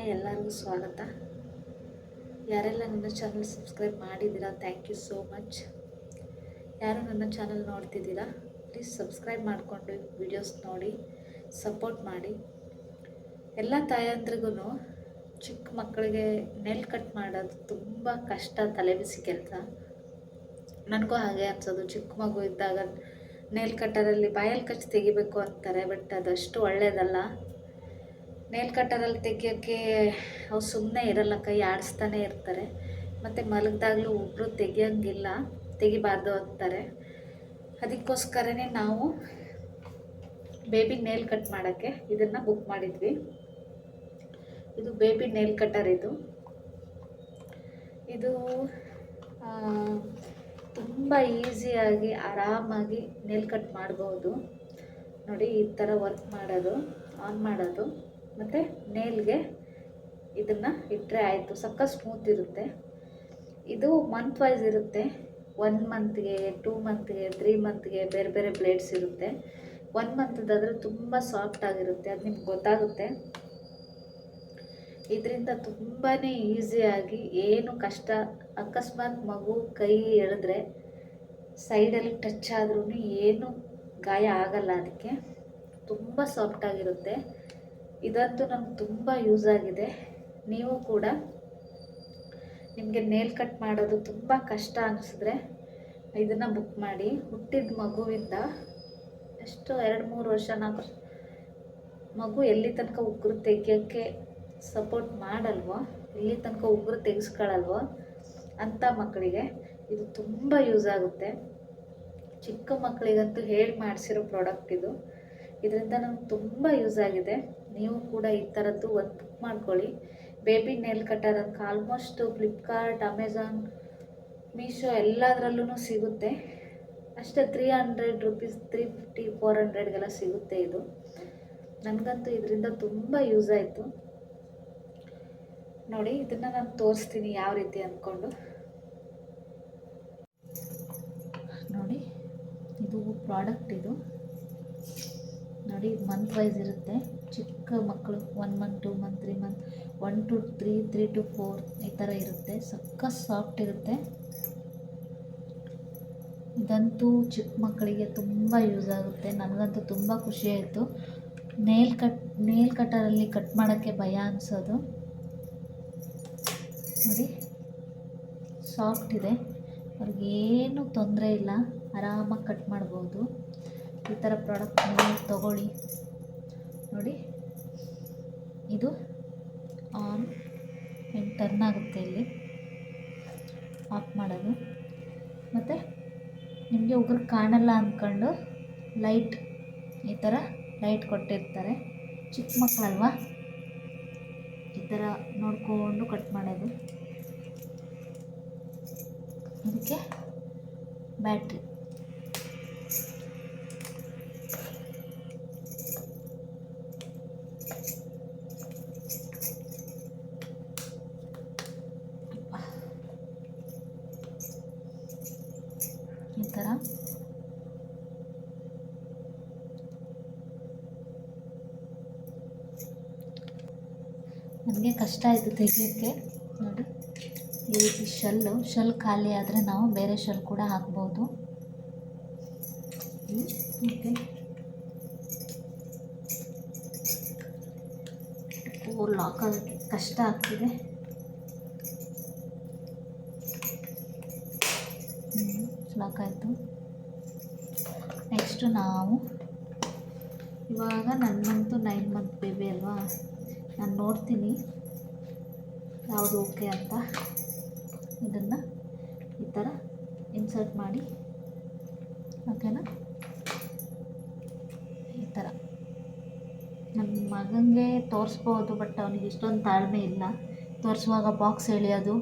Hi ಎಲ್ಲರಿಗೂ ಸ್ವಾಗತ. ಯಾರೆಲ್ಲ ನನ್ನ ಚಾನಲ್ ಸಬ್ಸ್ಕ್ರೈಬ್ ಮಾಡಿದ್ದೀರಾ ಥ್ಯಾಂಕ್ ಯು ಸೋ ಮಚ್ ಯಾರು ನನ್ನ ಚಾನಲ್ ನೋಡ್ತಿದ್ದೀರಾ ಪ್ಲೀಸ್ ಸಬ್ಸ್ಕ್ರೈಬ್ ಮಾಡಿಕೊಂಡು ವಿಡಿಯೋಸ್ ನೋಡಿ ಸಪೋರ್ಟ್ ಮಾಡಿ. ಎಲ್ಲ ತಾಯಂದ್ರಿಗೂ ಚಿಕ್ಕ ಮಕ್ಕಳಿಗೆ ನೆಲ್ ಕಟ್ ಮಾಡೋದು ತುಂಬ ಕಷ್ಟ ತಲೆಬಿಸಿ ಕೆಲಸ. ನನಗೂ ಹಾಗೆ ಅನ್ಸೋದು, ಚಿಕ್ಕ ಮಗು ಇದ್ದಾಗ ನೇಲ್ ಕಟ್ಟರಲ್ಲಿ ಬಾಯಲ್ಲಿ ಕಚ್ಚಿ ತೆಗಿಬೇಕು ಅಂತಾರೆ ಬಟ್ ಅದಷ್ಟು ಒಳ್ಳೆಯದಲ್ಲ ನೇಲ್ ಕಟ್ಟರಲ್ಲಿ ತೆಗಿಯೋಕ್ಕೆ ಅವು ಸುಮ್ಮನೆ ಇರಲ್ಲ, ಕೈ ಆಡಿಸ್ತಾನೆ ಇರ್ತಾರೆ. ಮತ್ತು ಮಲಗಿದಾಗ್ಲೂ ಒಬ್ಬರು ತೆಗಿಯೋಂಗಿಲ್ಲ, ತೆಗಿಬಾರ್ದು ಅಂತಾರೆ. ಅದಕ್ಕೋಸ್ಕರನೇ ನಾವು ಬೇಬಿ ನೇಲ್ ಕಟ್ ಮಾಡೋಕ್ಕೆ ಇದನ್ನು ಬುಕ್ ಮಾಡಿದ್ವಿ. ಇದು ಬೇಬಿ ನೇಲ್ ಕಟ್ಟರ್ ಇದು. ಇದು ತುಂಬ ಈಸಿಯಾಗಿ ಆರಾಮಾಗಿ ನೇಲ್ ಕಟ್ ಮಾಡ್ಬೋದು. ನೋಡಿ, ಈ ಥರ ವರ್ಕ್ ಮಾಡೋದು, ಆನ್ ಮಾಡೋದು. ಮತ್ತು ನೇಲ್ಗೆ ಇದನ್ನು ಇಟ್ಟರೆ ಆಯಿತು. ಸಕ್ಕ ಸ್ಮೂತ್ ಇರುತ್ತೆ. ಇದು ಮಂತ್ ವೈಸ್ ಇರುತ್ತೆ. ಒನ್ ಮಂತ್ಗೆ ಟೂ ಮಂತ್ಗೆ ತ್ರೀ ಮಂತ್ಗೆ ಬೇರೆ ಬೇರೆ ಬ್ಲೇಡ್ಸ್ ಇರುತ್ತೆ. ಒನ್ ಮಂತ್ದಾದರೆ ತುಂಬ ಸಾಫ್ಟ್ ಆಗಿರುತ್ತೆ. ಅದು ನಿಮ್ಗೆ ಗೊತ್ತಾಗುತ್ತೆ. ಇದರಿಂದ ತುಂಬಾ ಈಸಿಯಾಗಿ ಏನು ಕಷ್ಟ, ಅಕಸ್ಮಾತ್ ಮಗು ಕೈ ಎಳೆದ್ರೆ ಸೈಡಲ್ಲಿ ಟಚ್ ಆದ್ರೂ ಏನು ಗಾಯ ಆಗಲ್ಲ ಅದಕ್ಕೆ. ತುಂಬ ಸಾಫ್ಟಾಗಿರುತ್ತೆ ಇದಂತೂ ನಂಗೆ ತುಂಬ ಯೂಸ್ ಆಗಿದೆ. ನೀವು ಕೂಡ ನಿಮಗೆ ನೇಲ್ ಕಟ್ ಮಾಡೋದು ತುಂಬ ಕಷ್ಟ ಅನಿಸಿದ್ರೆ ಇದನ್ನು ಬುಕ್ ಮಾಡಿ. ಹುಟ್ಟಿದ ಮಗುವಿಂದ ಎಷ್ಟು ಎರಡು ಮೂರು ವರ್ಷ ನಾಲ್ಕು ಮಗು ಎಲ್ಲಿ ತನಕ ಉಗುರು ತೆಗಿಯೋಕ್ಕೆ ಸಪೋರ್ಟ್ ಮಾಡಲ್ವೋ, ಎಲ್ಲಿ ತನಕ ಉಗುರು ತೆಗೆಸ್ಕೊಳ್ಳಲ್ವೋ ಅಂಥ ಮಕ್ಕಳಿಗೆ ಇದು ತುಂಬ ಯೂಸ್ ಆಗುತ್ತೆ. ಚಿಕ್ಕ ಮಕ್ಕಳಿಗಂತೂ ಹೇಳಿ ಮಾಡಿಸಿರೋ ಪ್ರಾಡಕ್ಟ್ ಇದು. ಇದರಿಂದ ನಮ್ಗೆ ತುಂಬ ಯೂಸ್ ಆಗಿದೆ. ನೀವು ಕೂಡ ಈ ಥರದ್ದು ಒಂದು ಬುಕ್ ಮಾಡ್ಕೊಳ್ಳಿ. ಬೇಬಿ ನೇಲ್ ಕಟರ್ ಅಂತ ಆಲ್ಮೋಸ್ಟ್ ಫ್ಲಿಪ್ಕಾರ್ಟ್ ಅಮೆಝಾನ್ ಮೀಶೋ ಎಲ್ಲದರಲ್ಲೂ ಸಿಗುತ್ತೆ. ಅಷ್ಟೇ three hundred rupees three fifty four ಹಂಡ್ರೆಡ್ಗೆಲ್ಲ ಸಿಗುತ್ತೆ ಇದು. ನನಗಂತೂ ಇದರಿಂದ ತುಂಬ ಯೂಸ್ ಆಯಿತು. ನೋಡಿ, ಇದನ್ನು ನಾನು ತೋರಿಸ್ತೀನಿ ಯಾವ ರೀತಿ ಅಂದ್ಕೊಂಡು ನೋಡಿ, ಇದು ಪ್ರಾಡಕ್ಟ್ ಇದು. ನೋಡಿ ಮಂತ್ ವೈಸ್ ಇರುತ್ತೆ. ಚಿಕ್ಕ ಮಕ್ಕಳು one month two month three month one two three three two four ಈ ಥರ ಇರುತ್ತೆ. ಸಕ್ಕ ಸಾಫ್ಟ್ ಇರುತ್ತೆ. ಇದಂತೂ ಚಿಕ್ಕ ಮಕ್ಕಳಿಗೆ ತುಂಬ ಯೂಸ್ ಆಗುತ್ತೆ. ನನಗಂತೂ ತುಂಬ ಖುಷಿ ಆಯಿತು. ನೇಲ್ ಕಟ್ ನೇಲ್ ಕಟ್ಟರಲ್ಲಿ ಕಟ್ ಮಾಡೋಕ್ಕೆ ಭಯ ಅನಿಸೋದು. ನೋಡಿ ಸಾಫ್ಟ್ ಇದೆ. ಅವ್ರಿಗೇನು ತೊಂದರೆ ಇಲ್ಲ. ಆರಾಮಾಗಿ ಕಟ್ ಮಾಡ್ಬೋದು. ಈ ಥರ ಪ್ರಾಡಕ್ಟ್ ನೀವು ತಗೊಳ್ಳಿ. ನೋಡಿ, ಇದು ಆನ್ ಆ್ಯಂಡ್ ಟರ್ನ್ ಆಗುತ್ತೆ ಇಲ್ಲಿ. ಆಫ್ ಮಾಡೋದು. ಮತ್ತು, ನಿಮಗೆ ಉಗುರು ಕಾಣಲ್ಲ ಅಂದ್ಕೊಂಡು ಲೈಟ್ ಈ ಥರ ಲೈಟ್ ಕೊಟ್ಟಿರ್ತಾರೆ. ಚಿಕ್ಕ ಮಕ್ಕಳಲ್ವಾ? ಈ ಥರ ನೋಡಿಕೊಂಡು ಕಟ್ ಮಾಡೋದು. ಅದಕ್ಕೆ ಬ್ಯಾಟ್ರಿ ಈ ಥರ. ನನಗೆ ಕಷ್ಟ ಆಯಿತು ತೆಗಿಯೋಕ್ಕೆ. ನೋಡಿ, ಈ ರೀತಿ ಶಲ್ಲು ಶಲ್ ಖಾಲಿ ಆದರೆ ನಾವು ಬೇರೆ ಶಲ್ ಕೂಡ ಹಾಕ್ಬೋದು. ಓಕೆ ಲಾಕ್ ಆಗೋಕ್ಕೆ ಕಷ್ಟ ಆಗ್ತಿದೆ. ಲಾಕ್ ಆಯಿತು ನೆಕ್ಸ್ಟು ನಾವು ಇವಾಗ ನನ್ನಂತೂ ನೈನ್ ಮಂತ್ ಬೇಬಿ ಅಲ್ವಾ? ನಾನು ನೋಡ್ತೀನಿ ಯಾವುದು ಓಕೆ ಅಂತ. ಇದನ್ನು ಈ ಥರ ಇನ್ಸರ್ಟ್ ಮಾಡಿ. ಓಕೆನಾ ಈ ಥರ ನನ್ನ ಮಗನಿಗೆ ತೋರಿಸ್ಬೋದು ಬಟ್ ಅವನಿಗೆ ಇಷ್ಟೊಂದು ತಾಳ್ಮೆ ಇಲ್ಲ. ತೋರಿಸುವಾಗ ಬಾಕ್ಸ್ ಎಳೆಯೋದು.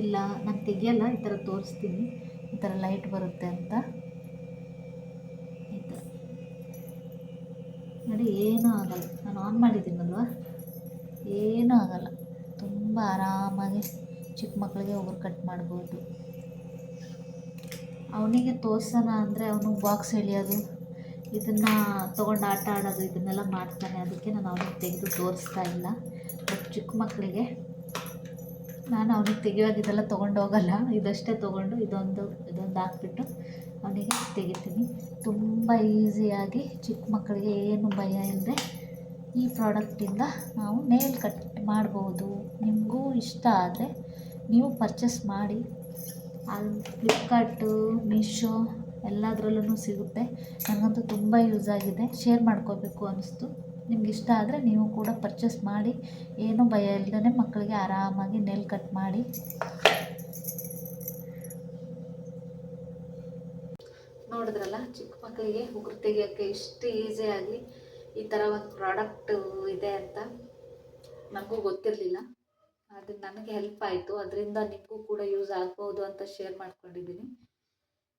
ಇಲ್ಲ, ನಾನು ತೆಗಿಯಲ್ಲ, ಈ ಥರ ತೋರಿಸ್ತೀನಿ. ಈ ಥರ ಲೈಟ್ ಬರುತ್ತೆ ಅಂತ. ನೋಡಿ, ಏನೂ ಆಗಲ್ಲ. ನಾನು ಆನ್ ಮಾಡಿದ್ದೀನಲ್ವ? ಏನೂ ಆಗಲ್ಲ. ತುಂಬ ಆರಾಮಾಗಿ ಚಿಕ್ಕ ಮಕ್ಕಳಿಗೆ ಒಬ್ಬರು ಕಟ್ ಮಾಡ್ಬೋದು. ಅವನಿಗೆ ತೋರ್ಸೋಣ ಅಂದರೆ ಅವನು ಬಾಕ್ಸ್ ಎಳಿಯೋದು, ಇದನ್ನು ತೊಗೊಂಡು ಆಟ ಆಡೋದು, ಇದನ್ನೆಲ್ಲ ಮಾಡ್ತಾನೆ. ಅದಕ್ಕೆ ನಾನು ಅವನಿಗೆ ತೆಗೆದು ತೋರಿಸ್ತಾ ಇಲ್ಲ. ಬಟ್ ಚಿಕ್ಕ ಮಕ್ಕಳಿಗೆ ನಾನು ಅವನಿಗೆ ತೆಗಿಯೋದು ಇದೆಲ್ಲ ತೊಗೊಂಡು ಹೋಗಲ್ಲ. ಇದಷ್ಟೇ ತೊಗೊಂಡು ಇದೊಂದು ಇದೊಂದು ಹಾಕ್ಬಿಟ್ಟು ಅವನಿಗೆ ತೆಗಿತೀನಿ. ತುಂಬ ಈಸಿಯಾಗಿ ಚಿಕ್ಕ ಮಕ್ಕಳಿಗೆ ಏನು ಭಯ ಇಲ್ಲದೆ ಈ ಪ್ರಾಡಕ್ಟಿಂದ ನಾವು ನೇಲ್ ಕಟ್ ಮಾಡ್ಬೋದು. ನಿಮಗೂ ಇಷ್ಟ ಆದರೆ ನೀವು ಪರ್ಚೇಸ್ ಮಾಡಿ. ಅಲ್ಲಿ ಫ್ಲಿಪ್ಕಾರ್ಟು ಮೀಶೋ ಎಲ್ಲದರಲ್ಲೂ ಸಿಗುತ್ತೆ. ನನಗಂತೂ ತುಂಬ ಯೂಸ್ ಆಗಿದೆ. ಶೇರ್ ಮಾಡ್ಕೋಬೇಕು ಅನ್ನಿಸ್ತು ನಿಮ್ಗೆ ಇಷ್ಟ ಆದರೆ ನೀವು ಕೂಡ ಪರ್ಚೇಸ್ ಮಾಡಿ, ಏನೂ ಭಯ ಇಲ್ಲದೇ ಮಕ್ಕಳಿಗೆ ಆರಾಮಾಗಿ ನೆಲ್ ಕಟ್ ಮಾಡಿ. ನೋಡಿದ್ರಲ್ಲ, ಚಿಕ್ಕ ಮಕ್ಕಳಿಗೆ ಉಗುರು ತೆಗಿಯೋಕ್ಕೆ ಇಷ್ಟು ಈಸಿಯಾಗಿ ಈ ಥರ ಒಂದು ಪ್ರಾಡಕ್ಟ್ ಇದೆ ಅಂತ ನನಗೂ ಗೊತ್ತಿರಲಿಲ್ಲ. ಅದು ನನಗೆ ಹೆಲ್ಪ್ ಆಯಿತು. ಅದರಿಂದ ನಿಮಗೂ ಕೂಡ ಯೂಸ್ ಆಗ್ಬೋದು ಅಂತ ಶೇರ್ ಮಾಡ್ಕೊಂಡಿದ್ದೀನಿ.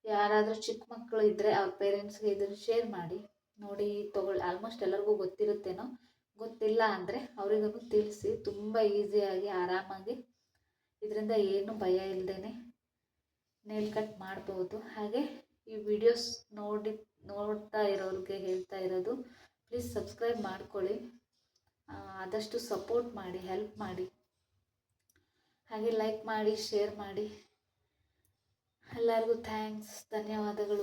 ಯಾರಾದರೂ ಚಿಕ್ಕ ಮಕ್ಕಳು ಇದ್ದರೆ ಅವ್ರ ಪೇರೆಂಟ್ಸ್ಗೆ ಇದನ್ನು ಶೇರ್ ಮಾಡಿ. ನೋಡಿ ತಗೊಳ್ಳಿ ಆಲ್ಮೋಸ್ಟ್ ಎಲ್ಲರಿಗೂ ಗೊತ್ತಿರುತ್ತೇನೋ? ಗೊತ್ತಿಲ್ಲ ಅಂದರೆ ಅವರಿಗೂ ತಿಳಿಸಿ, ತುಂಬ ಈಸಿಯಾಗಿ ಆರಾಮಾಗಿ. ಇದರಿಂದ ಏನು ಭಯ ಇಲ್ಲದೇ ನೇಲ್ ಕಟ್ ಮಾಡ್ಬೋದು. ಹಾಗೆ ಈ ವಿಡಿಯೋಸ್ ನೋಡಿ, ನೋಡ್ತಾ ಇರೋರಿಗೆ ಹೇಳ್ತಾ ಇರೋದು ಪ್ಲೀಸ್ ಸಬ್ಸ್ಕ್ರೈಬ್ ಮಾಡ್ಕೊಳ್ಳಿ. ಆದಷ್ಟು ಸಪೋರ್ಟ್ ಮಾಡಿ ಹೆಲ್ಪ್ ಮಾಡಿ. ಹಾಗೆ ಲೈಕ್ ಮಾಡಿ ಶೇರ್ ಮಾಡಿ. ಎಲ್ಲರಿಗೂ ಥ್ಯಾಂಕ್ಸ್ ಧನ್ಯವಾದಗಳು.